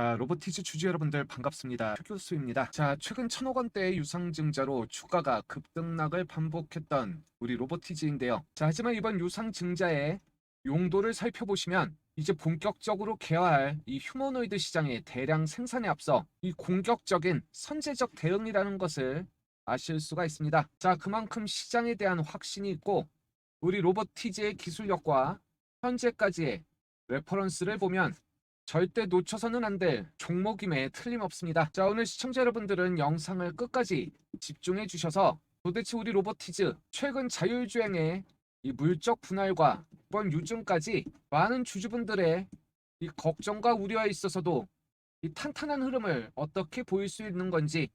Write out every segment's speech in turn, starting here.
자, 로보티즈 주주 여러분들 반갑습니다. 최 교수입니다. 자, 최근 천억 원대의 유상증자로 주가가 급등락을 반복했던 우리 로보티즈인데요. 자, 하지만 이번 유상증자의 용도를 살펴보시면 이제 본격적으로 개화할 이 휴머노이드 시장의 대량 생산에 앞서 이 공격적인 선제적 대응이라는 것을 아실 수가 있습니다. 자, 그만큼 시장에 대한 확신이 있고 우리 로보티즈의 기술력과 현재까지의 레퍼런스를 보면 절대 놓쳐서는 안 될 종목임에 틀림없습니다. 자, 오늘 시청자 여러분들은 영상을 끝까지 집중해 주셔서 도대체 우리 로보티즈 최근 자율주행의 이 물적 분할과 이번 유증까지 많은 주주분들의 이 걱정과 우려에 있어서도 이 탄탄한 흐름을 어떻게 보일 수 있는 건지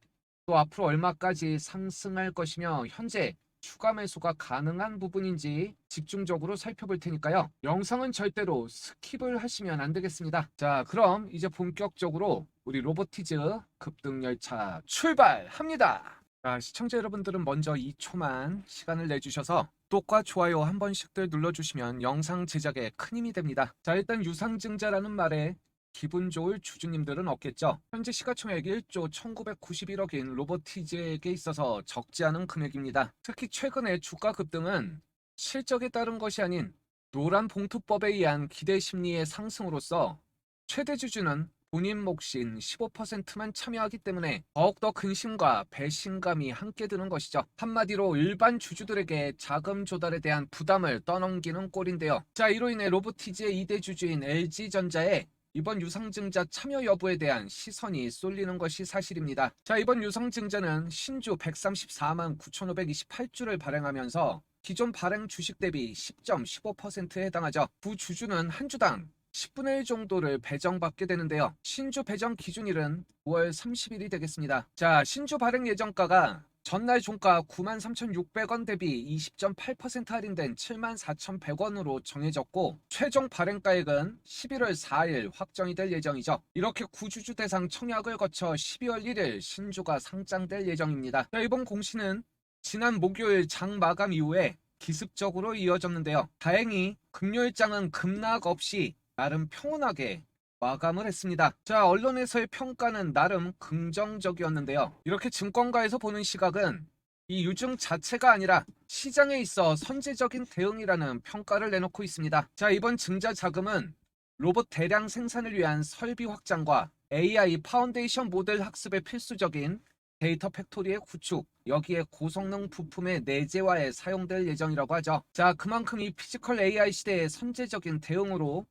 또 앞으로 얼마까지 상승할 것이며 현재 추가 매수가 가능한 부분인지 집중적으로 살펴볼 테니까요. 영상은 절대로 스킵을 하시면 안 되겠습니다. 자, 그럼 이제 본격적으로 우리 로보티즈 급등 열차 출발합니다. 자, 시청자 여러분들은 먼저 2초만 시간을 내주셔서 구독과 좋아요 한 번씩들 눌러주시면 영상 제작에 큰 힘이 됩니다. 자, 일단 유상증자라는 말에 기분 좋을 주주님들은 없겠죠. 현재 시가총액 1조 1991억인 로보티즈에게 있어서 적지 않은 금액입니다. 특히 최근의 주가 급등은 실적에 따른 것이 아닌 노란 봉투법에 의한 기대 심리의 상승으로서 최대 주주는 본인 몫인 15%만 참여하기 때문에 더욱더 근심과 배신감이 함께 드는 것이죠. 한마디로 일반 주주들에게 자금 조달에 대한 부담을 떠넘기는 꼴인데요. 자, 이로 인해 로보티즈의 2대 주주인 LG전자의 이번 유상증자 참여 여부에 대한 시선이 쏠리는 것이 사실입니다. 자, 이번 유상증자는 신주 134만 9,528주를 발행하면서 기존 발행 주식 대비 10.15%에 해당하죠. 부 주주는 한 주당 10분의 1 정도를 배정받게 되는데요. 신주 배정 기준일은 5월 30일이 되겠습니다. 자, 신주 발행 예정가가 전날 종가 93,600원 대비 20.8% 할인된 74,100원으로 정해졌고 최종 발행가액은 11월 4일 확정이 될 예정이죠. 이렇게 구주주 대상 청약을 거쳐 12월 1일 신주가 상장될 예정입니다. 자, 이번 공시는 지난 목요일 장 마감 이후에 기습적으로 이어졌는데요. 다행히 금요일장은 급락 없이 나름 평온하게 마감을 했습니다. 자, 언론에서의 평가는 나름 긍정적이었는데요. 이렇게 증권가에서 보는 시각은 이 유증 자체가 아니라 시장에 있어 선제적인 대응이라는 평가를 내놓고 있습니다. 자, 이번 증자 자금은 로봇 대량 생산을 위한 설비 확장과 AI 파운데이션 모델 학습에 필수적인 데이터 팩토리의 구축, 여기에 고성능 부품의 내재화에 사용될 예정이라고 하죠. 자, 그만큼 이 피지컬 AI 시대의 선제적인 대응으로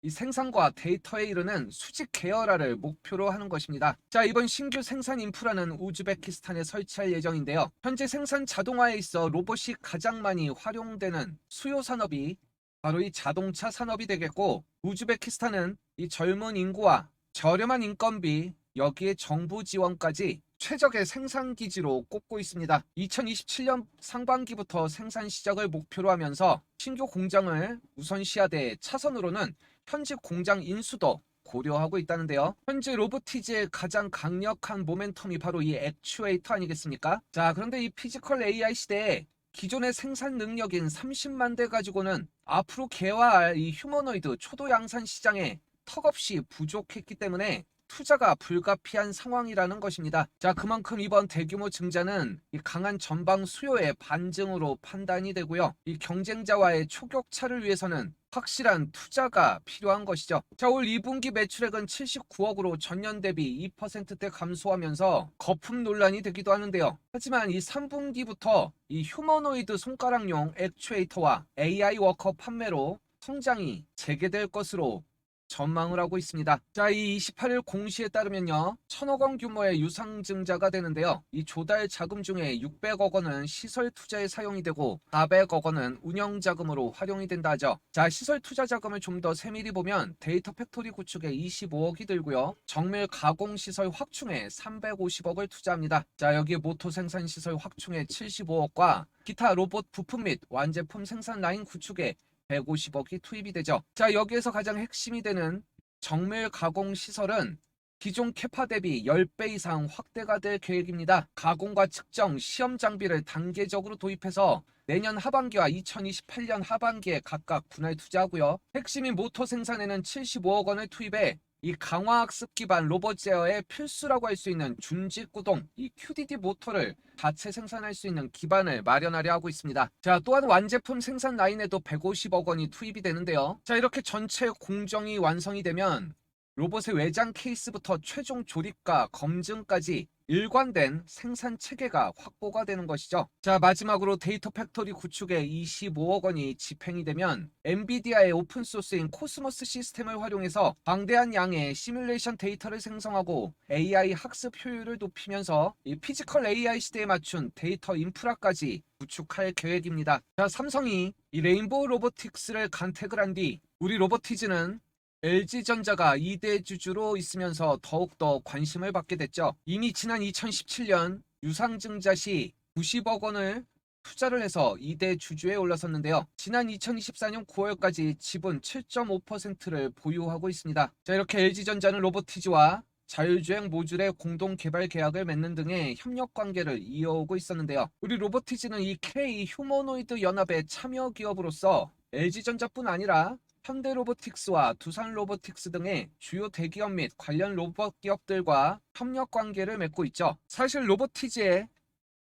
이 생산과 데이터에 이르는 수직 계열화를 목표로 하는 것입니다. 자, 이번 신규 생산 인프라는 우즈베키스탄에 설치할 예정인데요. 현재 생산 자동화에 있어 로봇이 가장 많이 활용되는 수요 산업이 바로 이 자동차 산업이 되겠고 우즈베키스탄은 이 젊은 인구와 저렴한 인건비 여기에 정부 지원까지 최적의 생산 기지로 꼽고 있습니다. 2027년 상반기부터 생산 시작을 목표로 하면서 신규 공장을 우선시하되 차선으로는 현재 공장 인수도 고려하고 있다는데요. 현재 로보티즈의 가장 강력한 모멘텀이 바로 이 액추에이터 아니겠습니까? 자, 그런데 이 피지컬 AI 시대에 기존의 생산 능력인 30만 대 가지고는 앞으로 개화할 이 휴머노이드 초도 양산 시장에 턱없이 부족했기 때문에 투자가 불가피한 상황이라는 것입니다. 자, 그만큼 이번 대규모 증자는 이 강한 전방 수요의 반증으로 판단이 되고요. 이 경쟁자와의 초격차를 위해서는 확실한 투자가 필요한 것이죠. 자, 올 2분기 매출액은 79억으로 전년 대비 2%대 감소하면서 거품 논란이 되기도 하는데요. 하지만 이 3분기부터 이 휴머노이드 손가락용 액추에이터와 AI 워커 판매로 성장이 재개될 것으로 전망을 하고 있습니다. 자, 이 28일 공시에 따르면요. 천억 원 규모의 유상증자가 되는데요. 이 조달 자금 중에 600억 원은 시설 투자에 사용이 되고 400억 원은 운영 자금으로 활용이 된다 하죠. 자, 시설 투자 자금을 좀 더 세밀히 보면 데이터 팩토리 구축에 25억이 들고요. 정밀 가공 시설 확충에 350억을 투자합니다. 자, 여기에 모토 생산 시설 확충에 75억과 기타 로봇 부품 및 완제품 생산 라인 구축에 150억이 투입이 되죠. 자, 여기에서 가장 핵심이 되는 정밀 가공 시설은 기존 캐파 대비 10배 이상 확대가 될 계획입니다. 가공과 측정, 시험 장비를 단계적으로 도입해서 내년 하반기와 2028년 하반기에 각각 분할 투자하고요. 핵심인 모터 생산에는 75억 원을 투입해 이 강화학습 기반 로봇 제어의 필수라고 할 수 있는 준직구동 이 QDD 모터를 자체 생산할 수 있는 기반을 마련하려 하고 있습니다. 자, 또한 완제품 생산 라인에도 150억 원이 투입이 되는데요. 자, 이렇게 전체 공정이 완성이 되면 로봇의 외장 케이스부터 최종 조립과 검증까지 일관된 생산 체계가 확보가 되는 것이죠. 자, 마지막으로 데이터 팩토리 구축에 25억 원이 집행이 되면 엔비디아의 오픈 소스인 코스모스 시스템을 활용해서 방대한 양의 시뮬레이션 데이터를 생성하고 AI 학습 효율을 높이면서 이 피지컬 AI 시대에 맞춘 데이터 인프라까지 구축할 계획입니다. 자, 삼성이 이 레인보우 로보틱스를 간택을 한 뒤 우리 로보티즈는 LG전자가 2대 주주로 있으면서 더욱더 관심을 받게 됐죠. 이미 지난 2017년 유상증자 시 90억 원을 투자를 해서 2대 주주에 올라섰는데요. 지난 2024년 9월까지 지분 7.5%를 보유하고 있습니다. 자, 이렇게 LG전자는 로보티즈와 자율주행 모듈의 공동 개발 계약을 맺는 등의 협력 관계를 이어오고 있었는데요. 우리 로보티즈는 이 K 휴머노이드 연합의 참여 기업으로서 LG전자뿐 아니라 현대 로보틱스와 두산 로보틱스 등의 주요 대기업 및 관련 로봇 기업들과 협력 관계를 맺고 있죠. 사실 로보티즈의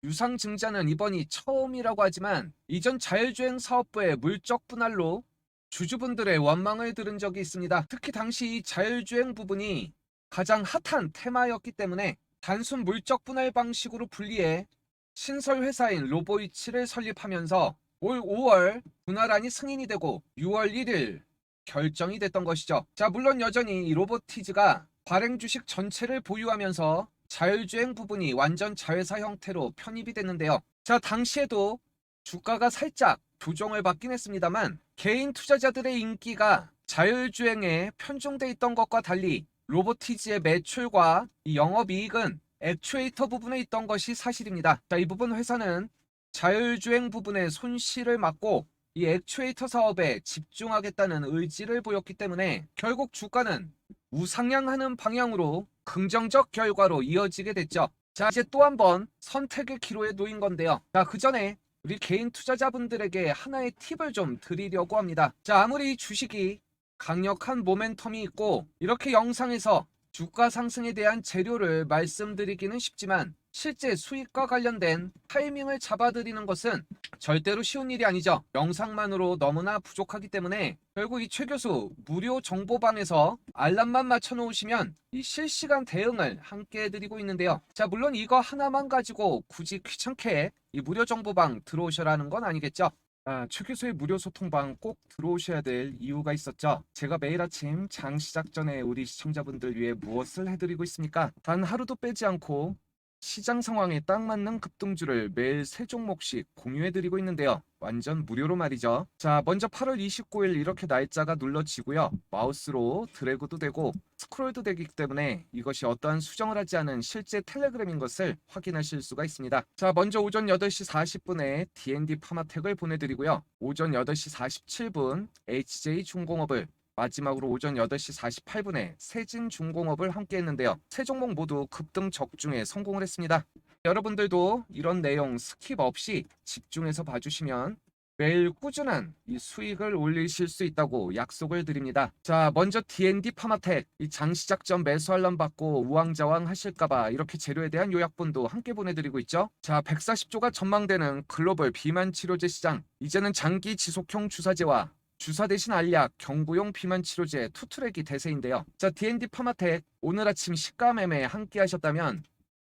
유상 증자는 이번이 처음이라고 하지만 이전 자율주행 사업부의 물적 분할로 주주분들의 원망을 들은 적이 있습니다. 특히 당시 이 자율주행 부분이 가장 핫한 테마였기 때문에 단순 물적 분할 방식으로 분리해 신설 회사인 로보이치를 설립하면서 올 5월 분할안이 승인이 되고 6월 1일 결정이 됐던 것이죠. 자, 물론 여전히 이 로보티즈가 발행 주식 전체를 보유하면서 자율주행 부분이 완전 자회사 형태로 편입이 됐는데요. 자, 당시에도 주가가 살짝 조정을 받긴 했습니다만 개인 투자자들의 인기가 자율주행에 편중돼 있던 것과 달리 로보티즈의 매출과 이 영업이익은 액추에이터 부분에 있던 것이 사실입니다. 자, 이 부분 회사는 자율주행 부분의 손실을 막고 이 액추에이터 사업에 집중하겠다는 의지를 보였기 때문에 결국 주가는 우상향하는 방향으로 긍정적 결과로 이어지게 됐죠. 자, 이제 또 한 번 선택의 기로에 놓인 건데요. 자, 그 전에 우리 개인 투자자분들에게 하나의 팁을 좀 드리려고 합니다. 자, 아무리 이 주식이 강력한 모멘텀이 있고 이렇게 영상에서 주가 상승에 대한 재료를 말씀드리기는 쉽지만 실제 수익과 관련된 타이밍을 잡아드리는 것은 절대로 쉬운 일이 아니죠. 영상만으로 너무나 부족하기 때문에 결국 이 최 교수 무료 정보방에서 알람만 맞춰 놓으시면 이 실시간 대응을 함께 해드리고 있는데요. 자, 물론 이거 하나만 가지고 굳이 귀찮게 이 무료 정보방 들어오셔라는 건 아니겠죠. 아, 최 교수의 무료 소통방 꼭 들어오셔야 될 이유가 있었죠. 제가 매일 아침 장 시작 전에 우리 시청자분들 위해 무엇을 해드리고 있습니까? 단 하루도 빼지 않고 시장 상황에 딱 맞는 급등주를 매일 세 종목씩 공유해드리고 있는데요. 완전 무료로 말이죠. 자, 먼저 8월 29일 이렇게 날짜가 눌러지고요. 마우스로 드래그도 되고 스크롤도 되기 때문에 이것이 어떠한 수정을 하지 않은 실제 텔레그램인 것을 확인하실 수가 있습니다. 자, 먼저 오전 8시 40분에 D&D 파마텍을 보내드리고요. 오전 8시 47분 HJ 중공업을 마지막으로 오전 8시 48분에 세진중공업을 함께 했는데요. 세 종목 모두 급등 적중에 성공을 했습니다. 여러분들도 이런 내용 스킵 없이 집중해서 봐주시면 매일 꾸준한 이 수익을 올리실 수 있다고 약속을 드립니다. 자, 먼저 D&D 파마텍 이 장시작 전 매수 알람 받고 우왕좌왕 하실까봐 이렇게 재료에 대한 요약본도 함께 보내드리고 있죠. 자, 140조가 전망되는 글로벌 비만 치료제 시장 이제는 장기 지속형 주사제와 주사 대신 알약, 경구용 비만 치료제 투트랙이 대세인데요. 자, D&D 파마텍 오늘 아침 시가 매매 함께 하셨다면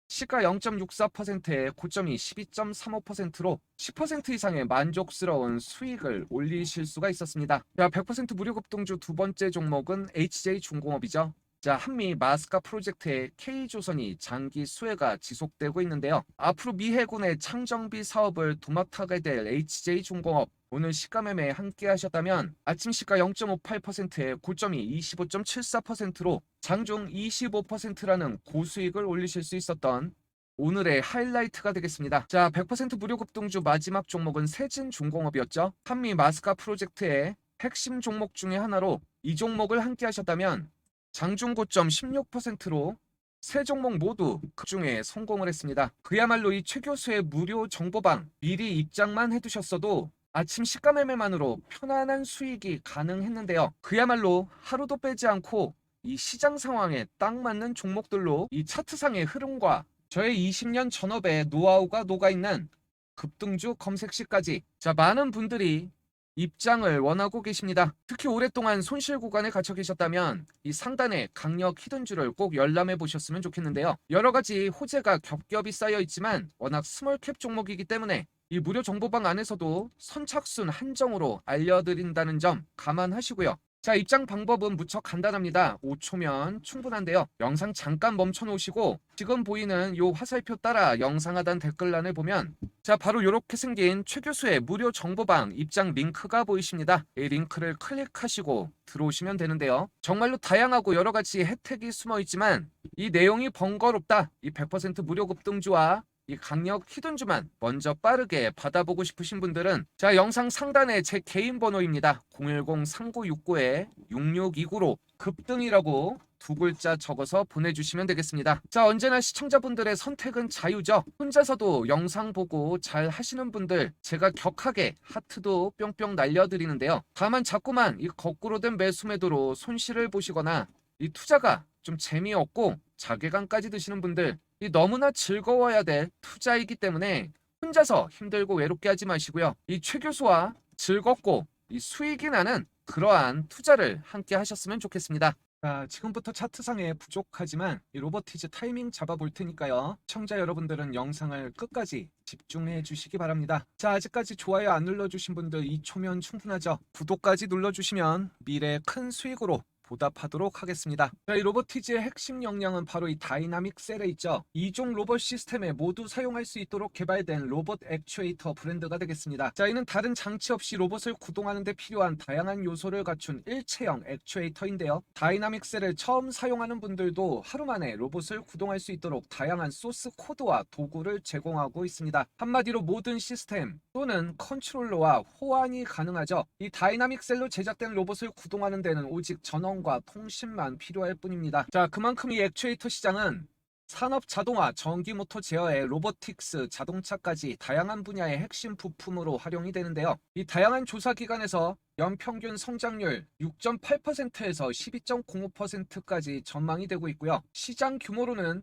시가 0.64%에 고점이 12.35%로 10% 이상의 만족스러운 수익을 올리실 수가 있었습니다. 자, 100% 무료 급등주 두 번째 종목은 HJ 중공업이죠. 자, 한미 마스카 프로젝트의 K조선이 장기 수혜가 지속되고 있는데요. 앞으로 미 해군의 창정비 사업을 도맡아게 될 HJ 중공업 오늘 시가 매매 함께 하셨다면 아침 시가 0.58%에 고점이 25.74%로 장중 25%라는 고수익을 올리실 수 있었던 오늘의 하이라이트가 되겠습니다. 자, 100% 무료 급등주 마지막 종목은 세진중공업이었죠. 한미 마스카 프로젝트의 핵심 종목 중에 하나로 이 종목을 함께 하셨다면 장중 고점 16%로 세 종목 모두 그 중에 성공을 했습니다. 그야말로 이 최 교수의 무료 정보방 미리 입장만 해두셨어도 아침 시가 매매만으로 편안한 수익이 가능했는데요. 그야말로 하루도 빼지 않고 이 시장 상황에 딱 맞는 종목들로 이 차트상의 흐름과 저의 20년 전업의 노하우가 녹아있는 급등주 검색시까지 자 많은 분들이 입장을 원하고 계십니다. 특히 오랫동안 손실 구간에 갇혀 계셨다면 이 상단의 강력 히든주를 꼭 열람해 보셨으면 좋겠는데요. 여러 가지 호재가 겹겹이 쌓여 있지만 워낙 스몰캡 종목이기 때문에 이 무료 정보방 안에서도 선착순 한정으로 알려드린다는 점 감안하시고요. 자, 입장 방법은 무척 간단합니다. 5초면 충분한데요. 영상 잠깐 멈춰 놓으시고 지금 보이는 요 화살표 따라 영상 하단 댓글란을 보면 자, 바로 이렇게 생긴 최 교수의 무료 정보방 입장 링크가 보이십니다. 이 링크를 클릭하시고 들어오시면 되는데요. 정말로 다양하고 여러 가지 혜택이 숨어 있지만 이 내용이 번거롭다. 이 100% 무료 급등주와 이 강력 히든주만 먼저 빠르게 받아보고 싶으신 분들은 자 영상 상단에 제 개인 번호입니다. 010-3969-6629로 급등이라고 두 글자 적어서 보내주시면 되겠습니다. 자 언제나 시청자분들의 선택은 자유죠. 혼자서도 영상 보고 잘 하시는 분들 제가 격하게 하트도 뿅뿅 날려드리는데요. 다만 자꾸만 이 거꾸로 된 매수 매도로 손실을 보시거나 이 투자가 좀 재미없고 자괴감까지 드시는 분들 이 너무나 즐거워야 될 투자이기 때문에 혼자서 힘들고 외롭게 하지 마시고요. 이 최 교수와 즐겁고 이 수익이 나는 그러한 투자를 함께 하셨으면 좋겠습니다. 자, 지금부터 차트상에 부족하지만 이 로버티즈 타이밍 잡아볼 테니까요. 시청자 여러분들은 영상을 끝까지 집중해 주시기 바랍니다. 자, 아직까지 좋아요 안 눌러주신 분들 2초면 충분하죠. 구독까지 눌러주시면 미래 큰 수익으로 보답하도록 하겠습니다. 자, 이 로보티즈의 핵심 역량은 바로 이 다이나믹 셀에 있죠. 이종 로봇 시스템에 모두 사용할 수 있도록 개발된 로봇 액추에이터 브랜드가 되겠습니다. 자, 이는 다른 장치 없이 로봇을 구동하는 데 필요한 다양한 요소를 갖춘 일체형 액추에이터인데요. 다이나믹 셀을 처음 사용하는 분들도 하루 만에 로봇을 구동할 수 있도록 다양한 소스 코드와 도구를 제공하고 있습니다. 한마디로 모든 시스템 또는 컨트롤러와 호환이 가능하죠. 이 다이나믹 셀로 제작된 로봇을 구동하는 데는 오직 전원 과 통신만 필요할 뿐입니다. 자, 그만큼 이 액추에이터 시장은 산업 자동화, 전기 모터 제어에 로보틱스, 자동차까지 다양한 분야의 핵심 부품으로 활용이 되는데요. 이 다양한 조사 기관에서 연평균 성장률 6.8%에서 12.05%까지 전망이 되고 있고요. 시장 규모로는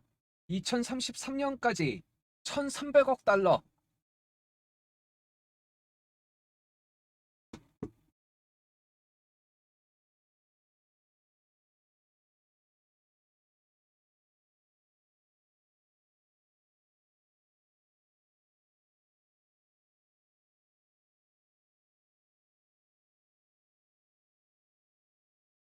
2033년까지 1,300억 달러,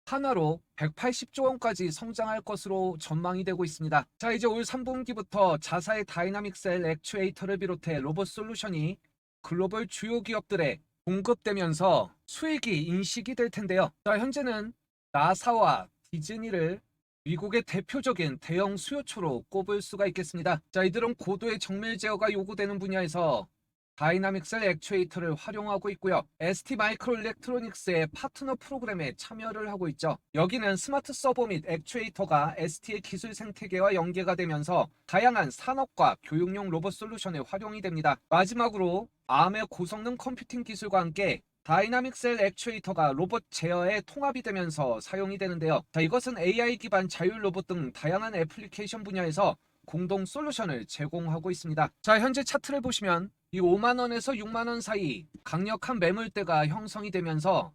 하나로 180조 원까지 성장할 것으로 전망이 되고 있습니다. 자, 이제 올 3분기부터 자사의 다이나믹 셀 액추에이터를 비롯해 로봇 솔루션이 글로벌 주요 기업들에 공급되면서 수익이 인식이 될 텐데요. 자, 현재는 나사와 디즈니를 미국의 대표적인 대형 수요처로 꼽을 수가 있겠습니다. 자, 이들은 고도의 정밀 제어가 요구되는 분야에서 다이나믹셀 액추에이터를 활용하고 있고요. ST 마이크로 일렉트로닉스의 파트너 프로그램에 참여를 하고 있죠. 여기는 스마트 서버 및 액추에이터가 ST의 기술 생태계와 연계가 되면서 다양한 산업과 교육용 로봇 솔루션에 활용이 됩니다. 마지막으로 ARM의 고성능 컴퓨팅 기술과 함께 다이나믹 셀 액추에이터가 로봇 제어에 통합이 되면서 사용이 되는데요. 자, 이것은 AI 기반 자율 로봇 등 다양한 애플리케이션 분야에서 공동 솔루션을 제공하고 있습니다. 자, 현재 차트를 보시면 이 5만 원에서 6만 원 사이 강력한 매물대가 형성이 되면서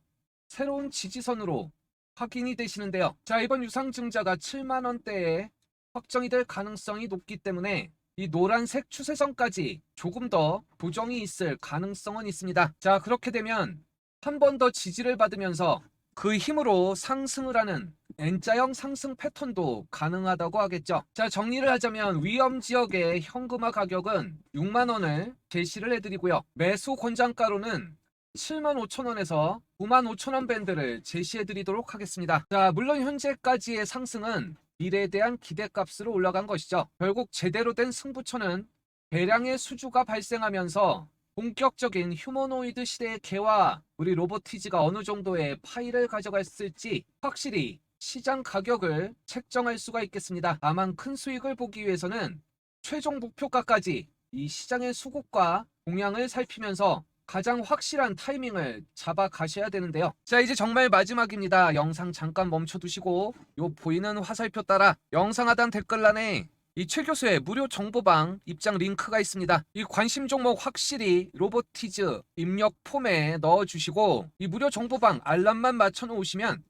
새로운 지지선으로 확인이 되시는데요. 자, 이번 유상증자가 7만 원대에 확정이 될 가능성이 높기 때문에 이 노란색 추세선까지 조금 더 보정이 있을 가능성은 있습니다. 자, 그렇게 되면 한 번 더 지지를 받으면서 그 힘으로 상승을 하는 N자형 상승 패턴도 가능하다고 하겠죠. 자, 정리를 하자면 위험 지역의 현금화 가격은 6만 원을 제시를 해드리고요. 매수 권장가로는 7만 5천 원에서 9만 5천 원 밴드를 제시해 드리도록 하겠습니다. 자, 물론 현재까지의 상승은 미래에 대한 기대값으로 올라간 것이죠. 결국 제대로 된 승부처는 대량의 수주가 발생하면서 본격적인 휴머노이드 시대의 개와 우리 로보티즈가 어느 정도의 파일을 가져갔을지 확실히 시장 가격을 책정할 수가 있겠습니다. 다만 큰 수익을 보기 위해서는 최종 목표가까지 이 시장의 수급과 동향을 살피면서 가장 확실한 타이밍을 잡아 가셔야 되는데요. 자, 이제 정말 마지막입니다. 영상 잠깐 멈춰 두시고 요 보이는 화살표 따라 영상 하단 댓글란에 이 최 교수의 무료 정보방 입장 링크가 있습니다. 이 관심 종목 확실히 로보티즈 입력 폼에 넣어 주시고 이 무료 정보방 알람만 맞춰 놓으시면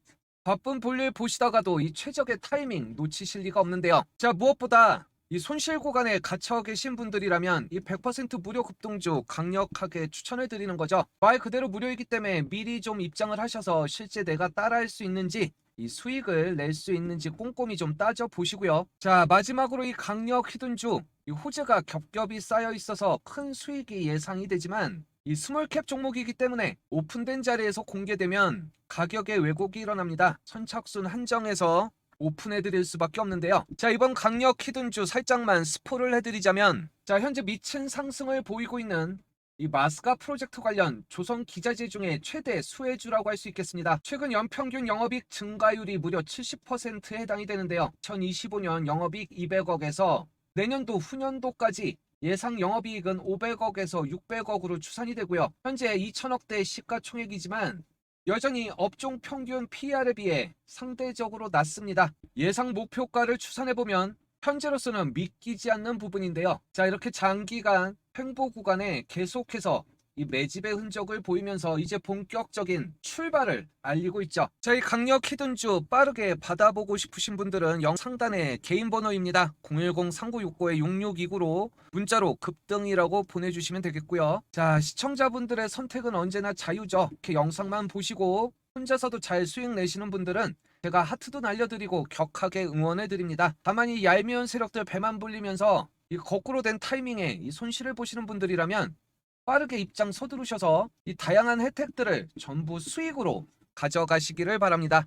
바쁜 볼일 보시다가도 이 최적의 타이밍 놓치실 리가 없는데요. 자, 무엇보다 이 손실 구간에 갇혀 계신 분들이라면 이 100% 무료 급등주 강력하게 추천을 드리는 거죠. 말 그대로 무료이기 때문에 미리 좀 입장을 하셔서 실제 내가 따라할 수 있는지 이 수익을 낼 수 있는지 꼼꼼히 좀 따져 보시고요. 자, 마지막으로 이 강력 히든주 이 호재가 겹겹이 쌓여 있어서 큰 수익이 예상이 되지만 이 스몰캡 종목이기 때문에 오픈된 자리에서 공개되면 가격에 왜곡이 일어납니다. 선착순 한정해서 오픈해드릴 수밖에 없는데요. 자 이번 강력 히든주 살짝만 스포를 해드리자면 자 현재 미친 상승을 보이고 있는 이 마스가 프로젝트 관련 조선 기자재 중에 최대 수혜주라고 할 수 있겠습니다. 최근 연평균 영업이익 증가율이 무려 70%에 해당이 되는데요. 2025년 영업이익 200억에서 내년도 후년도까지 예상 영업이익은 500억에서 600억으로 추산이 되고요. 현재 2천억대 시가총액이지만 여전히 업종 평균 PR에 비해 상대적으로 낮습니다. 예상 목표가를 추산해보면 현재로서는 믿기지 않는 부분인데요. 자, 이렇게 장기간 횡보 구간에 계속해서 이 매집의 흔적을 보이면서 이제 본격적인 출발을 알리고 있죠. 자, 이 강력 히든주 빠르게 받아보고 싶으신 분들은 영 상단에 개인 번호입니다. 010-3969-6629로 문자로 급등이라고 보내주시면 되겠고요. 자, 시청자분들의 선택은 언제나 자유죠. 이렇게 영상만 보시고 혼자서도 잘 수익 내시는 분들은 제가 하트도 날려드리고 격하게 응원해드립니다. 다만 이 얄미운 세력들 배만 불리면서 이 거꾸로 된 타이밍에 이 손실을 보시는 분들이라면 빠르게 입장 서두르셔서 이 다양한 혜택들을 전부 수익으로 가져가시기를 바랍니다.